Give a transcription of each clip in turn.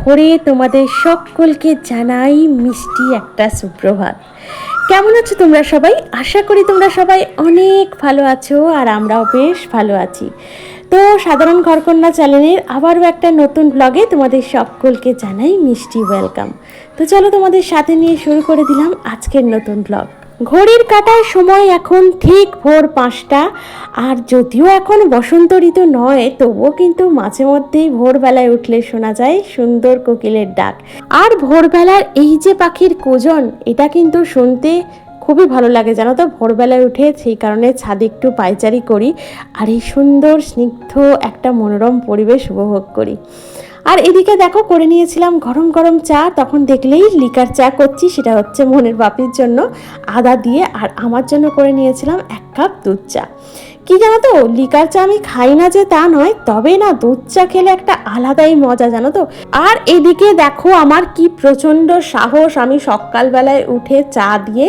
ভোরে তোমাদের সকলকে জানাই মিষ্টি একটা সুপ্রভাত। কেমন আছো তোমরা সবাই? আশা করি তোমরা সবাই অনেক ভালো আছো আর আমরাও বেশ ভালো আছি। তো সাধারণ ঘরকন্যা চ্যানেলের আবারও একটা নতুন ব্লগে তোমাদের সকলকে জানাই মিষ্টি ওয়েলকাম তো চলো তোমাদের সাথে নিয়ে শুরু করে দিলাম আজকের নতুন ব্লগ ঘড়ির কাটার সময় এখন ঠিক ভোর পাঁচটা। আর যদিও এখন বসন্ত ঋতু নয়, তবুও কিন্তু মাঝে মধ্যেই ভোরবেলায় উঠলে শোনা যায় সুন্দর কোকিলের ডাক। আর ভোরবেলার এই যে পাখির কোজন, এটা কিন্তু শুনতে খুবই ভালো লাগে, জানো তো? ভোরবেলায় উঠে সেই কারণে ছাদে একটু পায়চারি করি, আর এই সুন্দর স্নিগ্ধ একটা মনোরম পরিবেশ উপভোগ করি। আর এদিকে দেখো, করে নিয়েছিলাম গরম গরম চা, তখন দেখলেই লিকার চা করছি, সেটা হচ্ছে মনের বাপির জন্য। আদা দিয়ে আর আমার জন্য করে নিয়েছিলাম এক কাপ দুধ চা। কি জানো তো, লিকার চা আমি খাই না যে তা নয়, তবে না দুধ চা খেলে একটা আলাদাই মজা জানো তো। আর এদিকে দেখো, আমার কি প্রচণ্ড সাহস, আমি সকালবেলায় উঠে চা দিয়ে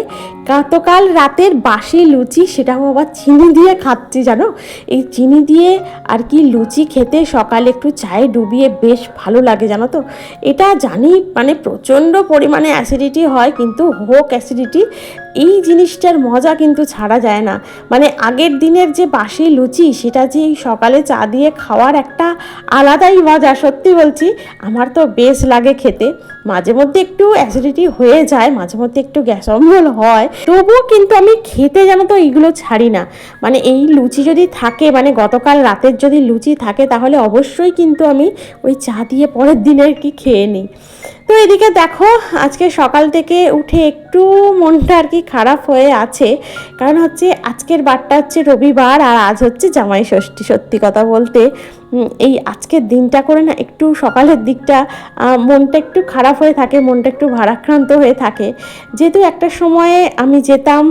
গতকাল রাতের বাসি লুচি সেটাও আবার চিনি দিয়ে খাচ্ছি, জানো? এই চিনি দিয়ে আর কি লুচি খেতে সকালে একটু চায়ে ডুবিয়ে বেশ ভালো লাগে, জানো তো? এটা জানি মানে প্রচণ্ড পরিমাণে অ্যাসিডিটি হয়, কিন্তু হোক অ্যাসিডিটি এই জিনিসটার মজা কিন্তু ছাড়া যায় না। মানে আগের দিনের যে বাসি লুচি, সেটা যে সকালে চা দিয়ে খাওয়ার একটা আলাদাই মজা, সত্যি বলছি, আমার তো বেশ লাগে খেতে। মাঝে মধ্যে একটু অ্যাসিডিটি হয়ে যায়, মাঝে মধ্যে একটু গ্যাস অম্বল হয়। তবুও কিন্তু আমি খেতে যেন তো এইগুলো ছাড়ি না। মানে এই লুচি যদি থাকে মানে গতকাল রাতের যদি লুচি থাকে, তাহলে অবশ্যই কিন্তু আমি ওই চা দিয়ে পরের দিনের কি খেয়ে নিই। তো এদিকে দেখো, আজকে সকাল থেকে উঠে একটু মনটা আর কি খারাপ হয়ে আছে। কারণ হচ্ছে আজকের বারটা হচ্ছে রবিবার আর আজ হচ্ছে জামাই ষষ্ঠী, সত্যি কথা বলতে। এই আজকের দিনটা করে না একটু সকালের দিকটা মনটা একটু খারাপ হয়ে থাকে, মনটা একটু ভারাক্রান্ত হয়ে থাকে। যেহেতু একটা সময়ে আমি যেতাম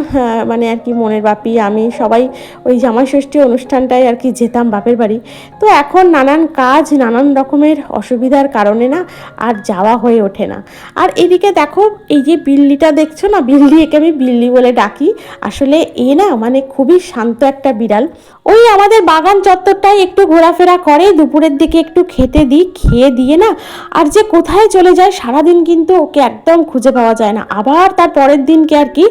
মানে আর কি মনের বাপি, আমি সবাই ওই জামাই ষষ্ঠী অনুষ্ঠানটায় আর কি যেতাম বাপের বাড়ি। তো এখন নানান কাজ, নানান রকমের অসুবিধার কারণে না আর যাওয়া হয়ে ওঠে না। আর এদিকে দেখো, এই যে বিল্লিটা দেখছ না? বিল্লি একে আমি বিল্লি বলে ডাকি। আসলে এ না মানে খুবই শান্ত একটা বিড়াল। ওই আমাদের বাগান চত্বরটাই একটু ঘোরাফেরা করে, দুপুরের দিকে একটু খেতে দিই, খেয়ে দিয়ে না, আর যে কোথায় চলে যায় সারাদিন কিন্তু ওকে একদম খুঁজে পাওয়া যায় না। আবার তার পরের দিনকে আর কি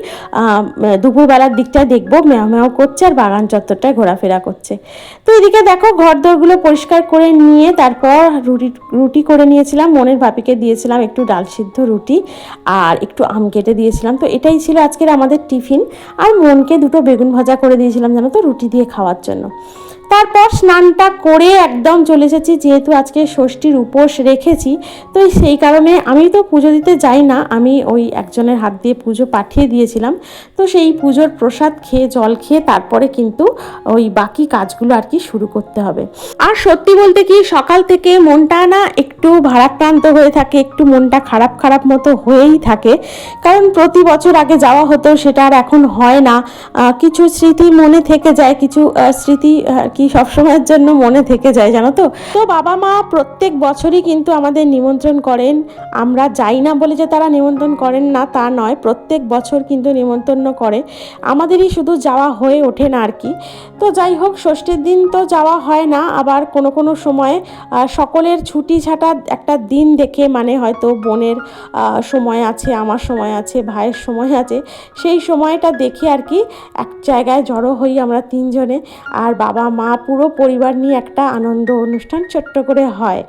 দুপুরবেলার দিকটায় দেখব, ম্যাও ম্যাও করছে আর বাগান চত্বরটায় ঘোরাফেরা করছে। তো এদিকে দেখো ঘর দরগুলো পরিষ্কার করে নিয়ে তারপর রুটি রুটি করে নিয়েছিলাম, মনের ভাপিকে দিয়েছিলাম একটু ডাল সিদ্ধ রুটি আর একটু আম কেটে দিয়েছিলাম। তো এটাই ছিল আজকের আমাদের টিফিন। আর মনকে দুটো বেগুন ভাজা করে দিয়েছিলাম জানো তো, রুটি দিয়ে খাওয়ার জন্য। তারপর স্নানটা করে একদম চলে এসেছি, যেহেতু আজকে ষষ্ঠীর উপোস রেখেছি। তো সেই কারণে আমি তো পুজো দিতে যাই না, আমি ওই একজনের হাত দিয়ে পুজো পাঠিয়ে দিয়েছিলাম। তো সেই পুজোর প্রসাদ খেয়ে, জল খেয়ে তারপরে কিন্তু ওই বাকি কাজগুলো আর কি শুরু করতে হবে। আর সত্যি বলতে কি, সকাল থেকে মনটা না একটু ভারাক্রান্ত হয়ে থাকে, একটু মনটা খারাপ খারাপ মতো হয়েই থাকে। কারণ প্রতি বছর আগে যাওয়া হতো, সেটা আর এখন হয় না। কিছু স্মৃতি মনে থেকে যায়, কিছু স্মৃতি কি সবসময়ের জন্য মনে থেকে যায় জানো তো? তো বাবা মা প্রত্যেক বছরই কিন্তু আমাদের নিমন্ত্রণ করেন। আমরা যাই না বলে যে তারা নিমন্ত্রণ করেন না, তা নয়। প্রত্যেক বছর কিন্তু নিমন্ত্রণ করে। আমাদেরই শুধু যাওয়া হয়ে ওঠে না আর কি। তো যাই হোক, ষষ্ঠীর দিন তো যাওয়া হয় না। আবার কোনো কোনো সময়ে সকলের ছুটি ছাটা একটা দিন দেখে মানে হয়তো বোনের সময় আছে, আমার সময় আছে, ভাইয়ের সময় আছে, সেই সময়টা দেখে আর কি এক জায়গায় জড়ো হই আমরা তিনজনে। আর বাবা মা পুরো পরিবার নিয়ে একটা আনন্দ অনুষ্ঠান ছোট্ট করে হয়।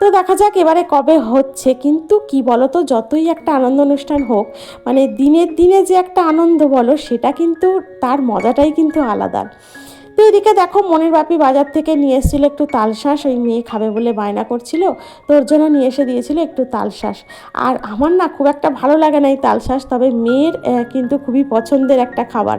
তো দেখা যাক এবারে কবে হচ্ছে। কিন্তু কি বলো তো যতই একটা আনন্দ অনুষ্ঠান হোক মানে দিনের দিনে যে একটা আনন্দ বলো, সেটা কিন্তু তার মজাটাই কিন্তু আলাদা। তো এদিকে দেখো, মনের বাপি বাজার থেকে নিয়ে এসেছিল একটু তালশাঁস ওই মেয়ে খাবে বলে বায়না করছিল। তোর জন্য নিয়ে এসে দিয়েছিল একটু তালশাঁস আর আমার না খুব একটা ভালো লাগে না এই তালশাঁস তবে মেয়ের কিন্তু খুবই পছন্দের একটা খাবার।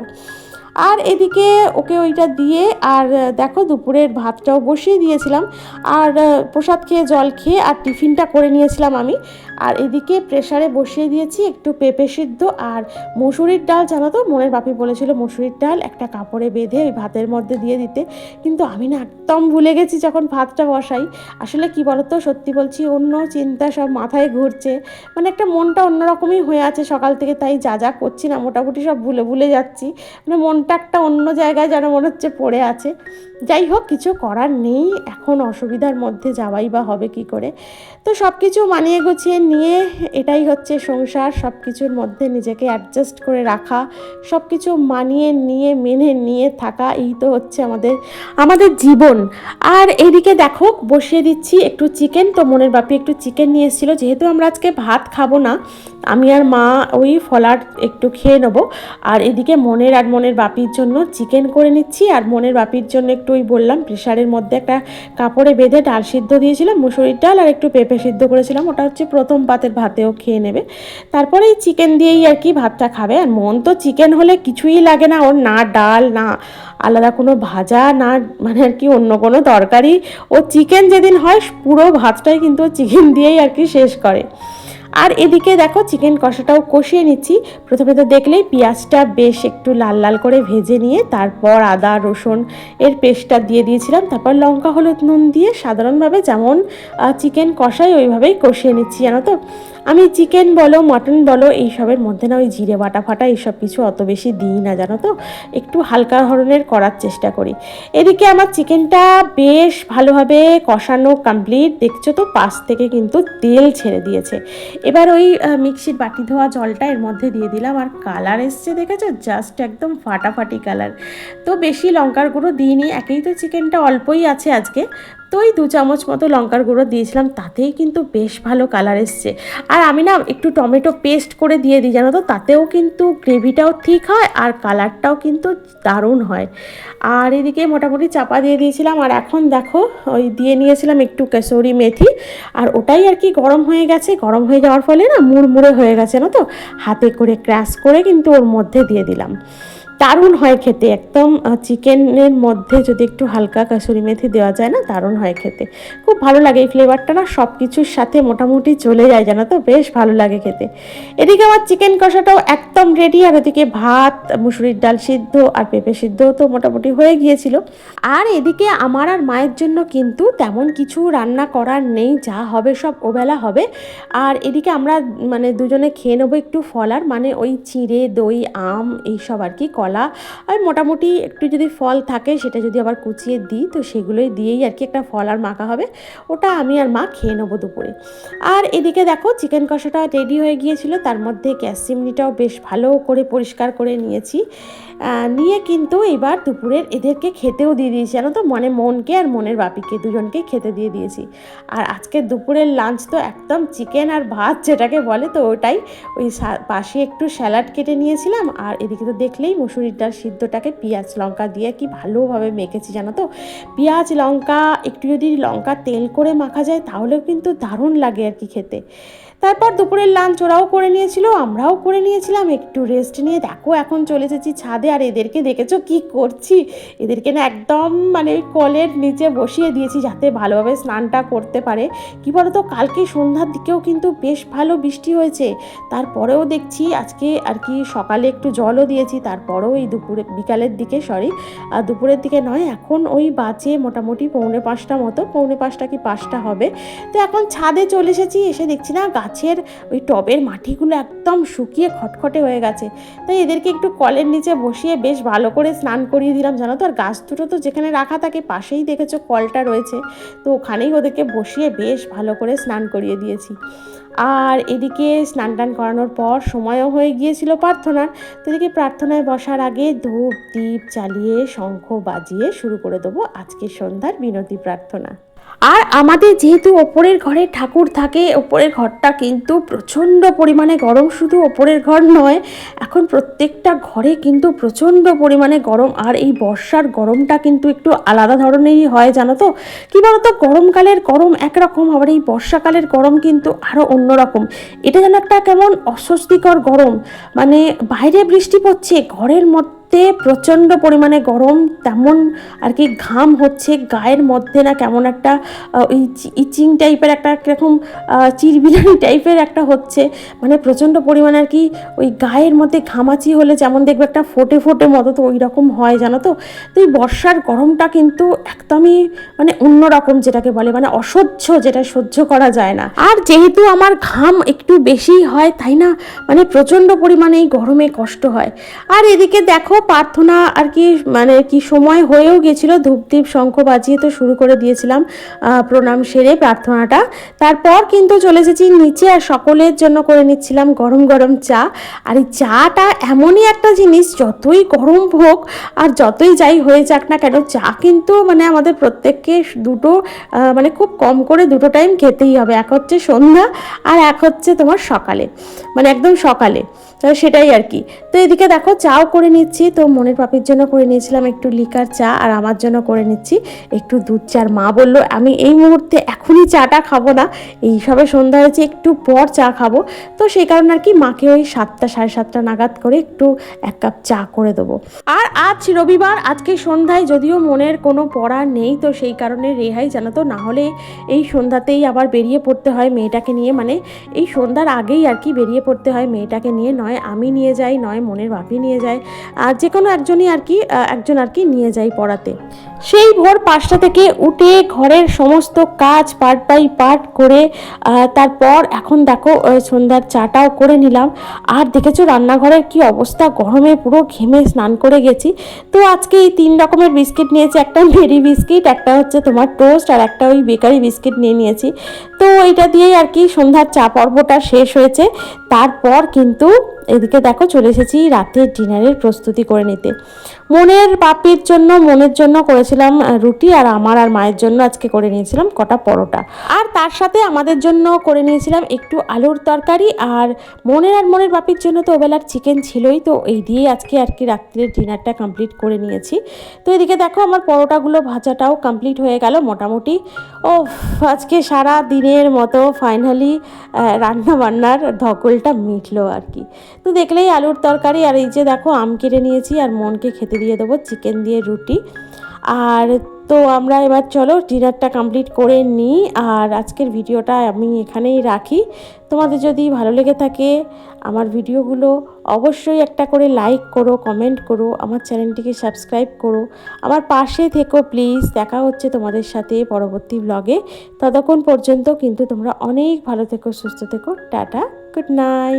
আর এদিকে ওকে ওইটা দিয়ে আর দেখো দুপুরের ভাতটাও বসিয়ে দিয়েছিলাম। আর প্রসাদ খেয়ে জল খেয়ে আর টিফিনটা করে নিয়েছিলাম আমি। আর এদিকে প্রেশারে বসিয়ে দিয়েছি একটু পেঁপে সিদ্ধ আর মুসুরির ডাল। জানো তো, মনের বাপি বলেছিল মুসুরির ডাল একটা কাপড়ে বেঁধে ওই ভাতের মধ্যে দিয়ে দিতে। কিন্তু আমি না একদম ভুলে গেছি যখন ভাতটা বসাই। আসলে কি বলতো, সত্যি বলছি, অন্য চিন্তা সব মাথায় ঘুরছে। মানে একটা মনটা অন্যরকমই হয়ে আছে সকাল থেকে, তাই যা যা করছি না, মোটামুটি সব ভুলে ভুলে যাচ্ছি। মানে মনটা মনটা একটা অন্য জায়গায় যেন মনে হচ্ছে পড়ে আছে। যাই হোক, কিছু করার নেই। এখন অসুবিধার মধ্যে যাওয়াই বা হবে কি করে? তো সব কিছু মানিয়ে গুছিয়ে নিয়ে এটাই হচ্ছে সংসার। সব কিছুর মধ্যে নিজেকে অ্যাডজাস্ট করে রাখা সব কিছু মানিয়ে নিয়ে, মেনে নিয়ে থাকা, এই তো হচ্ছে আমাদের আমাদের জীবন। আর এদিকে দেখো, বসিয়ে দিচ্ছি একটু চিকেন তো মনের বাপি একটু চিকেন নিয়ে এসেছিল। যেহেতু আমরা আজকে ভাত খাব না, আমি আর মা ওই ফলার একটু খেয়ে নেব। আর এদিকে মনের আর মনের বাপির জন্য চিকেন করে নিচ্ছি আর মনের বাপির জন্য একটু ওই বললাম প্রেশারের মধ্যে একটা কাপড়ে বেঁধে ডাল সিদ্ধ দিয়েছিলাম, মুসুরির ডাল আর একটু পেঁপে সিদ্ধ করেছিলাম। ওটা হচ্ছে প্রথম পাতের ভাতেও খেয়ে নেবে। তারপরে এই চিকেন দিয়েই আর কি ভাতটা খাবে। আর মন তো চিকেন হলে কিছুই লাগে না, ওর না ডাল, না আলাদা কোনো ভাজা, না মানে আর কি অন্য কোনো তরকারি। ও চিকেন যেদিন হয় পুরো ভাতটাই কিন্তু চিকেন দিয়েই আর কি শেষ করে। আর এদিকে দেখো চিকেন কষাটাও কষিয়ে নিচ্ছি। প্রথমে তো দেখলেই পেঁয়াজটা বেশ একটু লাল লাল করে ভেজে নিয়ে তারপর আদা, রসুন এর পেস্টটা দিয়ে দিয়েছিলাম। তারপর লঙ্কা, হলুদ, নুন দিয়ে সাধারণভাবে যেমন চিকেন কষাই ওইভাবেই কষিয়ে নিচ্ছি, জানো তো? আমি চিকেন বলো, মটন বলো, এইসবের মধ্যে না ওই জিরে বাটা ফাটা এইসব কিছু অত বেশি দিই না, জানো তো? একটু হালকা ধরনের করার চেষ্টা করি। এদিকে আমার চিকেনটা বেশ ভালোভাবে কষানো কমপ্লিট দেখছ তো? পাশ থেকে কিন্তু তেল ছেড়ে দিয়েছে। এবার ওই মিক্সির বাটি ধোয়া জলটা এর মধ্যে দিয়ে দিলাম, আর কালার এসছে, দেখেছ? জাস্ট একদম ফাটাফাটি কালার। তো বেশি লঙ্কার গুঁড়ো দিইনি, একেই তো চিকেনটা অল্পই আছে আজকে তো ওই দু চামচ মতো লঙ্কার গুঁড়ো দিয়েছিলাম, তাতেই কিন্তু বেশ ভালো কালার এসছে। আর আমি না একটু টমেটো পেস্ট করে দিয়ে দিই, জানো তো? তাতেও কিন্তু গ্রেভিটাও ঠিক হয় আর কালারটাও কিন্তু দারুণ হয়। আর এদিকে মোটামুটি চাপা দিয়ে দিয়েছিলাম, আর এখন দেখো, ওই দিয়ে নিয়েছিলাম একটু কেশরি মেথি, আর ওটাই আর কি গরম হয়ে গেছে। গরম হয়ে যাওয়ার ফলে না মুড়মুড়ে হয়ে গেছে না তো? হাতে করে ক্র্যাশ করে কিন্তু ওর মধ্যে দিয়ে দিলাম। দারুণ হয় খেতে, একদম চিকেনের মধ্যে যদি একটু হালকা কাসুরি মেথি দেওয়া যায় না, দারুণ হয় খেতে। খুব ভালো লাগে এই ফ্লেভারটা না সব কিছুর সাথে মোটামুটি চলে যায়, জানো তো? বেশ ভালো লাগে খেতে। এদিকে আমার চিকেন কষাটাও একদম রেডি আর ওদিকে ভাত, মুসুরির ডাল সিদ্ধ, আর পেঁপে সিদ্ধ তো মোটামুটি হয়ে গিয়েছিল। আর এদিকে আমার আর মায়ের জন্য কিন্তু তেমন কিছু রান্না করার নেই, যা হবে সব ওবেলা হবে। আর এদিকে আমরা মানে দুজনে খেয়ে নেব একটু ফলার মানে ওই চিড়ে, দই, আম, এইসব আর কি কলা। আর মোটামুটি একটু যদি ফল থাকে, সেটা যদি আবার কুচিয়ে দিই, তো সেগুলোই দিয়েই আর কি একটা ফল আর মাখা হবে। ওটা আমি আর মা খেয়ে নেব দুপুরে। আর এদিকে দেখো, চিকেন কষাটা রেডি হয়ে গিয়েছিল। তার মধ্যে গ্যাস চিমনিটাও বেশ ভালো করে পরিষ্কার করে নিয়েছি। নিয়ে কিন্তু এবার দুপুরের এদেরকে খেতেও দিয়ে দিয়েছি। জানো তো, মনে মনকে আর মনের বাপিকে দুজনকে খেতে দিয়ে দিয়েছি। আর আজকে দুপুরের লাঞ্চ তো একদম চিকেন আর ভাত, যেটাকে বলে তো ওটাই। ওই পাশে একটু স্যালাড কেটে নিয়েছিলাম। আর এদিকে তো দেখলেই মুসুরির ডাল সিদ্ধটাকে পেঁয়াজ লঙ্কা দিয়ে কি ভালোভাবে মেখেছি জানো তো? পেঁয়াজ, লঙ্কা, একটু যদি লঙ্কা তেল করে মাখা যায় তাহলেও কিন্তু দারুণ লাগে আর কি খেতে। তারপর দুপুরের লাঞ্চ ওরাও করে নিয়েছিল, আমরাও করে নিয়েছিলাম। একটু রেস্ট নিয়ে দেখো এখন চলে এসেছি ছাদে, আর এদেরকে দেখেছ কি করছি? এদেরকে না একদম মানে কলের নিচে বসিয়ে দিয়েছি যাতে ভালোভাবে স্নানটা করতে পারে। কি বলতো, কালকে সন্ধ্যার দিকেও কিন্তু বেশ ভালো বৃষ্টি হয়েছে। তারপরেও দেখছি আজকে আর কি সকালে একটু জলও দিয়েছি, তারপরেও এই দুপুরে, বিকালের দিকে সরি আর দুপুরের দিকে নয়, এখন ওই বাজে মোটামুটি পৌনে পাঁচটা মতো, পৌনে পাঁচটা কি পাঁচটা হবে। তো এখন ছাদে চলে এসেছি, এসে দেখছি না গাছের ওই টবের মাটিগুলো একদম শুকিয়ে খটখটে হয়ে গেছে। তাই এদেরকে একটু কলের নিচে বসিয়ে বেশ ভালো করে স্নান করিয়ে দিলাম, জানো তো? আর গাছ দুটো তো যেখানে রাখা থাকে পাশেই দেখেছ কলটা রয়েছে। তো ওখানেই ওদেরকে বসিয়ে বেশ ভালো করে স্নান করিয়ে দিয়েছি। আর এদিকে স্নান টান করানোর পর সময়ও হয়ে গিয়েছিল প্রার্থনার। তো এদিকে প্রার্থনায় বসার আগে ধূপ দ্বীপ চালিয়ে শঙ্খ বাজিয়ে শুরু করে দেবো আজকের সন্ধ্যার বিনতি প্রার্থনা। আর আমাদের যেহেতু ওপরের ঘরে ঠাকুর থাকে, ওপরের ঘরটা কিন্তু প্রচণ্ড পরিমাণে গরম, শুধু ওপরের ঘর নয়, এখন প্রত্যেকটা ঘরে কিন্তু প্রচণ্ড পরিমাণে গরম, আর এই বর্ষার গরমটা কিন্তু একটু আলাদা ধরনেরই হয়, জানো তো? কী বলতো, গরমকালের গরম একরকম, আবার এই বর্ষাকালের গরম কিন্তু আরও অন্যরকম। এটা যেন একটা কেমন অস্বস্তিকর গরম। মানে বাইরে বৃষ্টি পড়ছে, ঘরের মধ্যে মধ্যে প্রচণ্ড পরিমাণে গরম, তেমন আর কি ঘাম হচ্ছে, গায়ের মধ্যে না কেমন একটা ওই ইচিং টাইপের একটা কীরকম চিরবিরানি টাইপের একটা হচ্ছে। মানে প্রচণ্ড পরিমাণে আর কি ওই গায়ের মধ্যে ঘামাচি হলে যেমন দেখবে একটা ফোটে ফোটে মতো তো ওই রকম হয়, জানো তো? তো এই বর্ষার গরমটা কিন্তু একদমই মানে অন্যরকম যেটাকে বলে মানে অসহ্য যেটা সহ্য করা যায় না। আর যেহেতু আমার ঘাম একটু বেশি হয়, তাই না? মানে প্রচণ্ড পরিমাণে এই গরমে কষ্ট হয়। আর এদিকে দেখো প্রার্থনা আর কি মানে কি সময় হয়েও গেছিল, ধূপদীপ শঙ্খ বাজিয়ে তো শুরু করে দিয়েছিলাম প্রণাম সেরে প্রার্থনাটা। তারপর কিন্তু চলে এসেছি নিচে আর সকলের জন্য করে নিচ্ছিলাম গরম গরম চা। আর এই চাটা এমনই একটা জিনিস, যতই গরম হোক আর যতই যাই হয়ে যাক না কেন, চা কিন্তু মানে আমাদের প্রত্যেককে দুটো মানে খুব কম করে দুটো টাইম খেতেই হবে। এক হচ্ছে সন্ধ্যা আর এক হচ্ছে তোমার সকালে মানে একদম সকালে। তো সেটাই আর কি। তো এদিকে দেখো, চাও করে নিচ্ছি। তো মনের পাপির জন্য করে নিয়েছিলাম একটু লিকার চা, আর আমার জন্য করে নিচ্ছি একটু দুধ চার মা বলল, আমি এই মুহূর্তে এখনই চাটা খাব না। এই সবে সন্ধ্যা হয়েছে, একটু পর চা খাব। তো সেই কারণে আর কি মাকে ওই সাতটা, সাড়ে সাতটা নাগাদ করে একটু এক কাপ চা করে দেবো। আর আজ রবিবার, আজকে সন্ধ্যায় যদিও মনের কোনো পড়া নেই, তো সেই কারণে রেহাই জানো তো, না হলে এই সন্ধ্যাতেই আবার বেরিয়ে পড়তে হয় মেয়েটাকে নিয়ে। মানে এই সন্ধ্যার আগেই আর কি বেরিয়ে পড়তে হয় মেয়েটাকে নিয়ে নয়, আমি নিয়ে যাই, নয়, মনের বাপি নিয়ে যায় আর যে কোনো একজনই আর কি একজন আর কি নিয়ে যাই পড়াতে। সেই ভোর পাঁচটা থেকে উঠে ঘরের সমস্ত কাজ পার্ট বাই পার্ট করে তারপর এখন দেখো সন্ধ্যার চাটাও করে নিলাম। আর দেখেছ রান্নাঘরের কি অবস্থা? গরমে পুরো ঘেমে স্নান করে গেছি। তো আজকে এই তিন রকমের বিস্কিট নিয়েছি, একটা মেরি বিস্কিট, একটা হচ্ছে তোমার টোস্ট, আর একটা ওই বেকারি বিস্কিট নিয়ে নিয়েছি। তো এইটা দিয়েই আর কি সন্ধ্যার চা পর্বটা শেষ হয়েছে। তারপর কিন্তু এদিকে দেখো চলে এসেছি রাতের ডিনারের প্রস্তুতি করে নিতে। মনের বাপির জন্য, মনের জন্য করেছিলাম রুটি আর আমার আর মায়ের জন্য আজকে করে নিয়েছিলাম কটা পরোটা। আর তার সাথে আমাদের জন্য করে নিয়েছিলাম একটু আলুর তরকারি আর মনের আর মনের বাপির জন্য তো ওবেলার চিকেন ছিলই, তো এই দিয়ে আজকে আর কি রাত্রের ডিনারটা কমপ্লিট করে নিয়েছি। তো এদিকে দেখো আমার পরোটাগুলো ভাজাটাও কমপ্লিট হয়ে গেল মোটামুটি। ও আজকে সারা দিনের মতো ফাইনালি রান্না বান্নার ধকলটা মিটলো আর কি। তো দেখলেই আলুর তরকারি আর এই যে দেখো আম কেটে নিয়েছি আর মনকে খেতে দিয়ে দেবো চিকেন দিয়ে রুটি। আর তো আমরা এবার চলো ডিনারটা কমপ্লিট করে নিই। আর আজকের ভিডিওটা আমি এখানেই রাখি। তোমাদের যদি ভালো লেগে থাকে আমার ভিডিওগুলো, অবশ্যই একটা করে লাইক করো কমেন্ট করো, আমার চ্যানেলটিকে সাবস্ক্রাইব করো। আমার পাশে থেকো প্লিজ দেখা হচ্ছে তোমাদের সাথে পরবর্তী ব্লগে ততক্ষণ পর্যন্ত কিন্তু তোমরা অনেক ভালো থেকো, সুস্থ থেকো, টাটা গুড নাইট